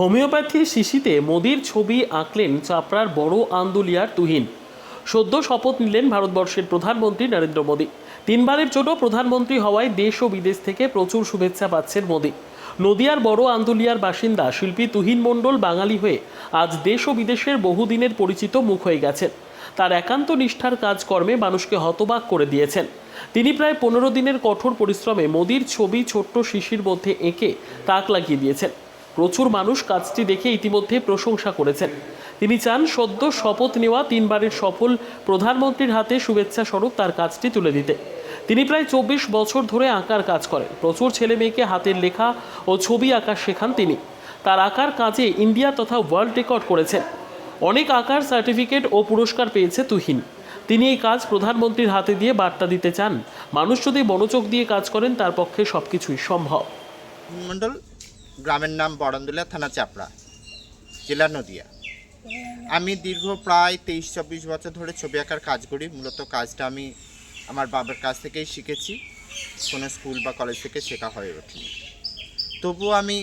Homeopathy শিশিতে মোদির ছবি আঁকলেন চাপড়ার বড় আন্দুলিয়ার তুহিন। সদ্য শপথ নিলেন ভারতবর্ষের প্রধানমন্ত্রী নরেন্দ্র মোদী। তিনবারের জন্য প্রধানমন্ত্রী হওয়ায় দেশ ও বিদেশ থেকে প্রচুর শুভেচ্ছা পাচ্ছেন মোদী। নদিয়ার বড় আন্দুলিয়ার বাসিন্দা শিল্পী তুহিন মণ্ডল বাঙালি হয়ে আজ দেশ ও বিদেশের বহুদিনের পরিচিত মুখ হয়ে গেছেন। তার একান্ত নিষ্ঠার কাজকর্মে মানুষকে হতবাক করে দিয়েছেন। তিনি প্রায় পনেরো দিনের কঠোর পরিশ্রমে মোদির ছবি ছোট্ট শিশির মধ্যে এঁকে তাক লাগিয়ে দিয়েছেন। প্রচুর মানুষ কাজটি দেখে ইতিমধ্যে প্রশংসা করেছেন। তিনি চান সদ্য শপথ নেওয়া তিনবারের সফল প্রধানমন্ত্রীর হাতে শুভেচ্ছা স্বরূপ তার কাজটি তুলে দিতে। তিনি প্রায় চব্বিশ বছর ধরে আঁকার কাজ করেন। প্রচুর ছেলে মেয়েকে হাতের লেখা ও ছবি আঁকা শেখান তিনি। তার আঁকার কাজে ইন্ডিয়া তথা ওয়ার্ল্ড রেকর্ড করেছেন। অনেক আঁকার সার্টিফিকেট ও পুরস্কার পেয়েছে তুহিন। তিনি এই কাজ প্রধানমন্ত্রীর হাতে দিয়ে বার্তা দিতে চান। মানুষ যদি মনোযোগ দিয়ে কাজ করেন, তার পক্ষে সবকিছুই সম্ভব। মণ্ডল গ্রামের নাম বরন্দুলা থানা চাপড়া, জেলা নদিয়া। আমি দীর্ঘ প্রায় তেইশ, চব্বিশ বছর ধরে ছবি আঁকার কাজ করি। মূলত কাজটা আমি আমার বাবার কাছ থেকেই শিখেছি। কোনো স্কুল বা কলেজ থেকে শেখা হয়ে ওঠেনি। তবুও আমি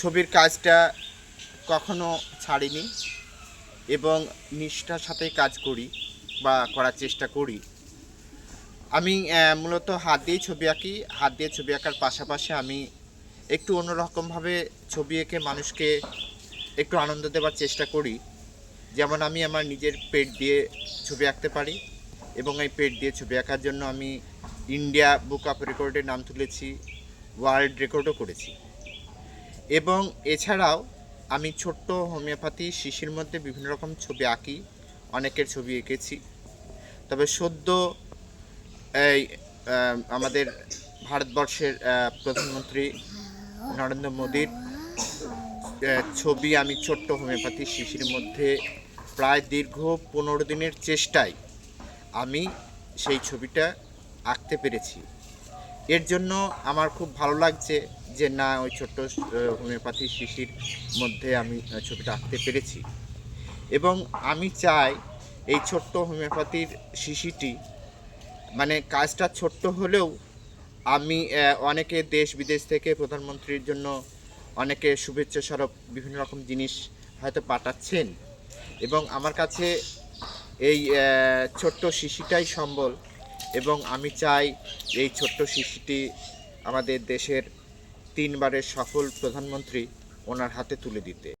ছবির কাজটা কখনো ছাড়িনি এবং নিষ্ঠার সাথে কাজ করি বা করার চেষ্টা করি। আমি মূলত হাত দিয়েই ছবি আঁকি। হাত দিয়ে ছবি আঁকার পাশাপাশি আমি একটু অন্যরকমভাবে ছবি এঁকে মানুষকে একটু আনন্দ দেওয়ার চেষ্টা করি। যেমন আমি আমার নিজের পেট দিয়ে ছবি আঁকতে পারি এবং এই পেট দিয়ে ছবি আঁকার জন্য আমি ইন্ডিয়া বুক অফ রেকর্ডে নাম তুলেছি, ওয়ার্ল্ড রেকর্ডও করেছি। এবং এছাড়াও আমি ছোট্ট হোমিওপ্যাথি শিশির মধ্যে বিভিন্ন রকম ছবি আঁকি, অনেকের ছবি এঁকেছি। তবে সদ্য এই আমাদের ভারতবর্ষের প্রধানমন্ত্রী নরেন্দ্র মোদীর ছবি আমি ছোট্ট হোমিওপ্যাথি শিশির মধ্যে প্রায় দীর্ঘ পনেরো দিনের চেষ্টায় আমি সেই ছবিটা আঁকতে পেরেছি। এর জন্য আমার খুব ভালো লাগছে যে না, ওই ছোট্ট হোমিওপ্যাথি শিশির মধ্যে আমি ছবিটা আঁকতে পেরেছি। এবং আমি চাই এই ছোট্ট হোমিওপ্যাথির শিশিটি মানে কাজটা ছোট্ট হলেও আমি অনেকে দেশ বিদেশ থেকে প্রধানমন্ত্রীর জন্য অনেকে শুভেচ্ছা স্বরূপ বিভিন্ন রকম জিনিস হয়তো পাঠাচ্ছেন। এবং আমার কাছে এই ছোট্ট শিশিটাই সম্বল এবং আমি চাই এই ছোট্ট শিশিটি আমাদের দেশের তিনবারের সফল প্রধানমন্ত্রী ওনার হাতে তুলে দিতে।